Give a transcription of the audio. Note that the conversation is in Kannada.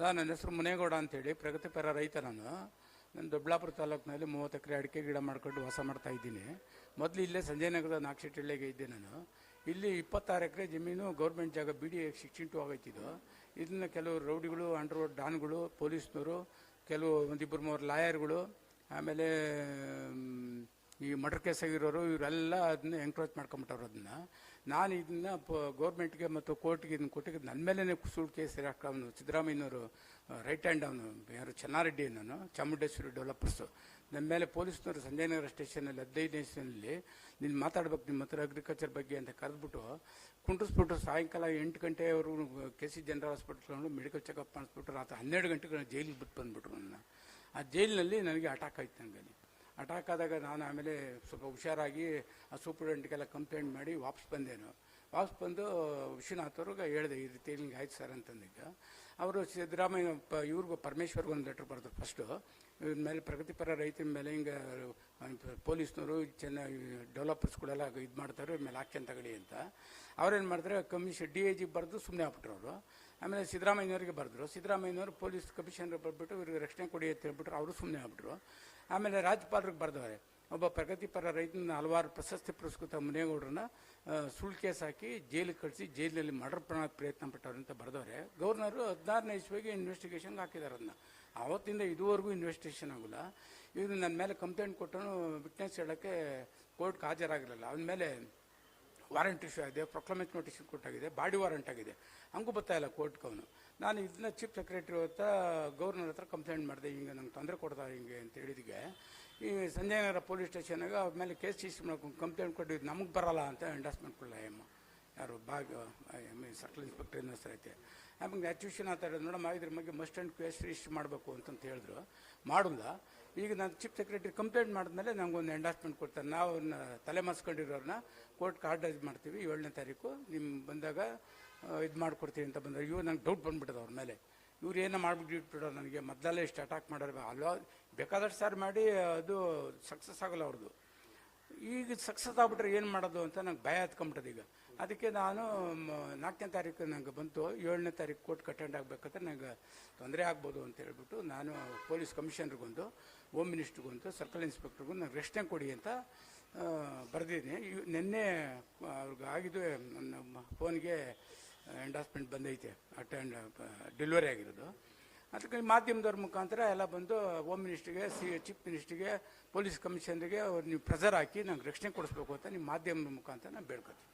ಸರ್, ನನ್ನ ಹೆಸರು ಮುನೇಗೌಡ ಅಂತೇಳಿ, ಪ್ರಗತಿಪರ ರೈತ ನಾನು. ನಾನು ದೊಡ್ಡಬಳ್ಳಾಪುರ ತಾಲೂಕಿನಲ್ಲಿ ಮೂವತ್ತು ಎಕರೆ ಅಡಿಕೆ ಗಿಡ ಮಾಡ್ಕೊಂಡು ವಾಸ ಮಾಡ್ತಾ ಇದ್ದೀನಿ. ಮೊದಲು ಇಲ್ಲೇ ಸಂಜಯನಗರದ ನಾಕ್ಷಿಟಳ್ಳಿಗೆ ಇದ್ದೆ ನಾನು. ಇಲ್ಲಿ ಇಪ್ಪತ್ತಾರು ಎಕರೆ ಜಮೀನು ಗೌರ್ಮೆಂಟ್ ಜಾಗ ಬಿ ಡಿ ಸಿಕ್ಸ್ಟೀನ್ ಟು ಆಗೈತಿದ್ದು ಇದನ್ನ ಕೆಲವು ರೌಡಿಗಳು ಅಂಡರ್ ಡಾನ್ಗಳು ಪೊಲೀಸ್ನವರು ಕೆಲವು ಒಂದಿಬ್ಬರು ಮೂವರು ಲಾಯರ್ಗಳು, ಆಮೇಲೆ ಈ ಮಟರ್ ಕೇಸ್ ಆಗಿರೋರು ಇವರೆಲ್ಲ ಅದನ್ನ ಎಂಕ್ರೋಚ್ ಮಾಡ್ಕೊಂಬಿಟ್ಟವ್ರು ಅದನ್ನ ನಾನು ಇದನ್ನ ಗೌರ್ಮೆಂಟ್ಗೆ ಮತ್ತು ಕೋರ್ಟ್ಗೆ ಇದನ್ನ ಕೊಟ್ಟಿಗೆ ನನ್ನ ಮೇಲೇ ಸುಳ್ಳು ಕೇಸ್ ಅವನು, ಸಿದ್ದರಾಮಯ್ಯನವರು ರೈಟ್ ಹ್ಯಾಂಡ್ ಅವನು, ಯಾರು ಚೆನ್ನಾರೆಡ್ಡಿ ನಾನು ಚಾಮುಂಡೇಶ್ವರಿ ಡೆವಲಪರ್ಸು ನನ್ನ ಮೇಲೆ ಪೊಲೀಸ್ನವರು ಸಂಜಯನಗರ ಸ್ಟೇಷನಲ್ಲಿ ಹದಿನೈದು ಸ್ಟೇಷನಲ್ಲಿ ನೀನು ಮಾತಾಡ್ಬೇಕು ನಿಮ್ಮ ಹತ್ರ ಅಗ್ರಿಕಲ್ಚರ್ ಬಗ್ಗೆ ಅಂತ ಕರೆದ್ಬಿಟ್ಟು ಕುಂಟಿಸ್ಬಿಟ್ಟು ಸಾಯಂಕಾಲ ಎಂಟು ಗಂಟೆವರೆಗೂ K C general hospital medical checkup ಮಾಡಿಸ್ಬಿಟ್ಟು ರಾತ್ರಿ ಹನ್ನೆರಡು ಗಂಟೆಗೆ ಜೈಲಿಗೆ ಬಿಟ್ಟು ಬಂದ್ಬಿಟ್ರು ನನ್ನ ಆ ಜೈಲಿನಲ್ಲಿ ನನಗೆ ಅಟ್ಯಾಕ್ ಆಯ್ತು ನನಗೆ ಅಟ್ಯಾಕ್ ಆದಾಗ ನಾನು ಆಮೇಲೆ ಸ್ವಲ್ಪ ಹುಷಾರಾಗಿ ಆ ಸೂಪರ್ಡೆಂಟ್ಗೆಲ್ಲ ಕಂಪ್ಲೇಂಟ್ ಮಾಡಿ ವಾಪಸ್ ಬಂದೇನು. ವಾಪಸ್ ಬಂದು ವಿಶ್ವನಾಥ್ ಅವ್ರಿಗೆ ಹೇಳಿದೆ, ಈ ರೀತಿ ಹಿಂಗೆ ಆಯ್ತು ಸರ್ ಅಂತಂದಿದ್ದ. ಅವರು ಸಿದ್ದರಾಮಯ್ಯ, ಪ, ಇವ್ರಿಗೂ ಪರಮೇಶ್ವರ್ಗೆ ಒಂದು ಲೆಟ್ರ್ ಬರೆದ್ರು ಫಸ್ಟು ಇವ್ರ ಮೇಲೆ ಪ್ರಗತಿಪರ ರೈತನ ಮೇಲೆ ಹಿಂಗೆ ಪೊಲೀಸ್ನವರು ಚೆನ್ನಾಗಿ ಡೆವಲಪರ್ಸ್ಗಳೆಲ್ಲ ಇದು ಮಾಡ್ತಾರೆ ಮೇಲೆ ಆಕ್ಷನ್ ತಗೊಳ್ಳಿ ಅಂತ. ಅವ್ರೇನು ಮಾಡಿದ್ರೆ ಕಮಿಷನ್ ಡಿ ಐ ಜಿ ಬರೆದು ಸುಮ್ಮನೆ ಆಗ್ಬಿಟ್ರು ಅವರು. ಆಮೇಲೆ ಸಿದ್ದರಾಮಯ್ಯನವರಿಗೆ ಬರೆದ್ರು. ಸಿದ್ದರಾಮಯ್ಯನವರು ಪೊಲೀಸ್ ಕಮಿಷನರ್ ಬರ್ಬಿಟ್ಟು ಇವ್ರಿಗೆ ರಕ್ಷಣೆ ಕೊಡಿ ಅಂತ ಹೇಳ್ಬಿಟ್ರು, ಅವರು ಸುಮ್ಮನೆ ಆಗ್ಬಿಟ್ರು ಆಮೇಲೆ ರಾಜ್ಯಪಾಲರಿಗೆ ಬರೆದವ್ರೆ. ಒಬ್ಬ ಪ್ರಗತಿಪರ ರೈತನ ಹಲವಾರು ಪ್ರಶಸ್ತಿ ಪುರಸ್ಕೃತ ಮುನೇಗೌಡರನ್ನ ಸುಳ್ ಸುಳ್ಳು ಕೇಸ್ ಹಾಕಿ ಜೈಲಿಗೆ ಕಳಿಸಿ ಜೈಲಿನಲ್ಲಿ ಮರ್ಡರ್ ಪ್ರಾಣ ಪ್ರಯತ್ನ ಪಟ್ಟವ್ರು ಅಂತ ಬರೆದವ್ರೆ. ಗವರ್ನರು ಹದಿನಾರನೇ ಇಸ್ವಿಗೆ ಇನ್ವೆಸ್ಟಿಗೇಷನ್ಗೆ ಹಾಕಿದ್ದಾರೆ ಅದನ್ನ ಆವತ್ತಿಂದ ಇದುವರೆಗೂ ಇನ್ವೆಸ್ಟಿಗೇಷನ್ ಆಗಿಲ್ಲ. ಇವರು ನನ್ನ ಮೇಲೆ ಕಂಪ್ಲೇಂಟ್ ಕೊಟ್ಟನು ವಿಟ್ನೆಸ್ ಹೇಳೋಕ್ಕೆ ಕೋರ್ಟ್ಗೆ ಹಾಜರಾಗಿರಲಿಲ್ಲ ಮೇಲೆ ವಾರಂಟ್ ಇಶ್ಯೂ ಆಗಿದೆ, ಪ್ರೊಕ್ಲಮೇಟ್ ನೋಟಿಸ್ ಕೊಟ್ಟಾಗಿದೆ, ಬಾಡಿ ವಾರಂಟ್ ಆಗಿದೆ. ಹಂಗೂ ಬರ್ತಾ ಇಲ್ಲ ಕೋರ್ಟ್ಗೆ ಅವನು. ನಾನು ಇದನ್ನ ಚೀಫ್ ಸೆಕ್ರೆಟರಿ ಹತ್ರ, ಗೌರ್ನರ್ ಹತ್ರ ಕಂಪ್ಲೇಂಟ್ ಮಾಡಿದೆ, ಹಿಂಗೆ ನಂಗೆ ತೊಂದರೆ ಕೊಡ್ತಾರೆ ಹಿಂಗೆ ಅಂತ ಹೇಳಿದಿಗೆ ಈ ಸಂಜಯನಗರ ಪೊಲೀಸ್ ಸ್ಟೇಷನ್ಗೆ ಅವ್ರ ಮೇಲೆ ಕೇಸ್ ರಿಜಿಸ್ಟರ್ ಮಾಡ್ಕೊಂಡು ಕಂಪ್ಲೇಂಟ್ ಕೊಟ್ಟು ಇದು ನಮಗೆ ಬರಲ್ಲ ಅಂತ ಎಂಡಾಸ್ಮೆಂಟ್ ಕೊಡಲ್ಲ ಎಮ್ಮ. ಯಾರು ಬಾಗ್ ಸರ್ಕಲ್ ಇನ್ಸ್ಪೆಕ್ಟರ್ ಹೆಸರು ಐತೆ ಆಮೇಲೆ ಅಚ್ಯುಷನ್ ಆ ಥರ, ನೋಡಮ್ಮ, ಇದ್ರ ಬಗ್ಗೆ ಮಸ್ಟ್ ಆ್ಯಂಡ್ ಕ್ವೆಸ್ಟ್ ಇಷ್ಟು ಮಾಡಬೇಕು ಅಂತಂತ ಹೇಳಿದ್ರು. ಮಾಡಿಲ್ಲ. ಈಗ ನಾನು ಚೀಫ್ ಸೆಕ್ರೆಟರಿ ಕಂಪ್ಲೇಂಟ್ ಮಾಡಿದ್ಮೇಲೆ ಒಂದು ಎಂಡಾಸ್ಮೆಂಟ್ ಕೊಡ್ತಾರೆ. ನಾವು ಅವ್ರನ್ನ ತಲೆ ಮಾಸ್ಕೊಂಡಿರೋರನ್ನ ಕೋರ್ಟ್ ಕಾರ್ಡೈಸ್ ಮಾಡ್ತೀವಿ. ಏಳನೇ ತಾರೀಕು ನಿಮ್ಮ ಬಂದಾಗ ಇದು ಮಾಡಿಕೊಡ್ತೀವಿ ಅಂತ ಬಂದಾಗ ಇವ್ರು ನಂಗೆ ಡೌಟ್ ಬಂದ್ಬಿಟ್ಟದ ಅವ್ರ ಮೇಲೆ. ಇವ್ರು ಏನೋ ಮಾಡ್ಬಿಟ್ಟು ಇಟ್ಬಿಡೋ ನನಗೆ? ಮೊದಲೇ ಇಷ್ಟು ಅಟ್ಯಾಕ್ ಮಾಡೋರು. ಅಲ್ಲೋ, ಬೇಕಾದಷ್ಟು ಸಾರಿ ಮಾಡಿ, ಅದು ಸಕ್ಸಸ್ ಆಗಲ್ಲ ಅವ್ರದ್ದು ಈಗ ಸಕ್ಸಸ್ ಆಗ್ಬಿಟ್ರೆ ಏನು ಮಾಡೋದು ಅಂತ ನಂಗೆ ಭಯ ಹತ್ಕೊಂಬಿಟ್ಟದ ಈಗ. ಅದಕ್ಕೆ ನಾನು ನಾಲ್ಕನೇ ತಾರೀಕು ನಂಗೆ ಬಂತು. ಏಳನೇ ತಾರೀಕು ಕೋರ್ಟ್ ಅಟೆಂಡ್ ಆಗಬೇಕಂದ್ರೆ ನಂಗೆ ತೊಂದರೆ ಆಗ್ಬೋದು ಅಂತ ಹೇಳ್ಬಿಟ್ಟು ನಾನು ಪೊಲೀಸ್ ಕಮಿಷನರ್ಗೊಂದು ಹೋಮ್ ಮಿನಿಸ್ಟ್ರಿಗೊಂದು ಸರ್ಕಲ್ ಇನ್ಸ್ಪೆಕ್ಟ್ರಿಗೂ ನಂಗೆ ರೆಸ್ಟೇ ಕೊಡಿ ಅಂತ ಬರೆದಿದ್ದೀನಿ ನಿನ್ನೆ ಅವ್ರಿಗೆ ಆಗಿದ್ದು ನನ್ನ ಫೋನ್ಗೆ ಎಂಡಾಸ್ಮೆಂಟ್ ಬಂದೈತೆ. ಅಟೆಂಡ್ ಡೆಲಿವರಿ ಆಗಿರೋದು. ಅದಕ್ಕೆ ಮಾಧ್ಯಮದವ್ರ ಮುಖಾಂತರ ಎಲ್ಲ ಬಂದು ಹೋಮ್ ಮಿನಿಸ್ಟ್ರಿಗೆ, ಸಿ, ಚೀಫ್ ಮಿನಿಸ್ಟ್ರಿಗೆ, ಪೊಲೀಸ್ ಕಮಿಷನರಿಗೆ ಅವ್ರು ನೀವು ಪ್ರೆಸರ್ ಹಾಕಿ ನಂಗೆ ರಕ್ಷಣೆ ಕೊಡಿಸ್ಬೇಕು ಅಂತ ನಿಮ್ಮ ಮಾಧ್ಯಮದ ಮುಖಾಂತರ ನಾನು ಬೇಡ್ಕೊತೀನಿ.